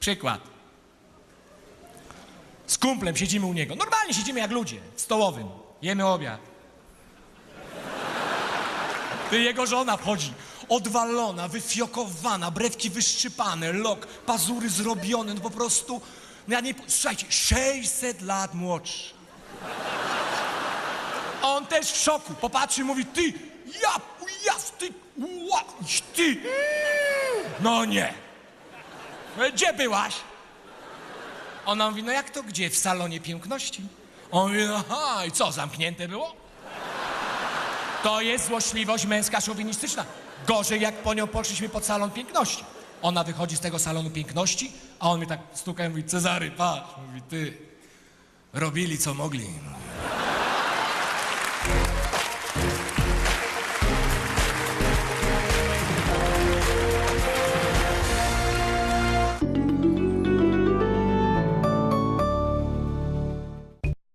Przykład. Z kumplem siedzimy u niego. Normalnie siedzimy jak ludzie, w stołowym. Jemy obiad. Ty, jego żona wchodzi. Odwalona, wyfiokowana, brewki wyszczypane, lok, pazury zrobione, no po prostu... No ja nie... Słuchajcie, 600 lat młodszy. On też w szoku. Popatrzy, mówi, ty, ja, ja, ty, ła, ty. No nie. No, Gdzie byłaś? Ona mówi, no jak to gdzie? W salonie piękności. On mówi, aha, i co, zamknięte było? To jest złośliwość męska szowinistyczna. Gorzej, jak po nią poszliśmy pod salon piękności. Ona wychodzi z tego salonu piękności, a on mi tak stuka i mówi, Cezary, patrz, mówi, ty, robili co mogli.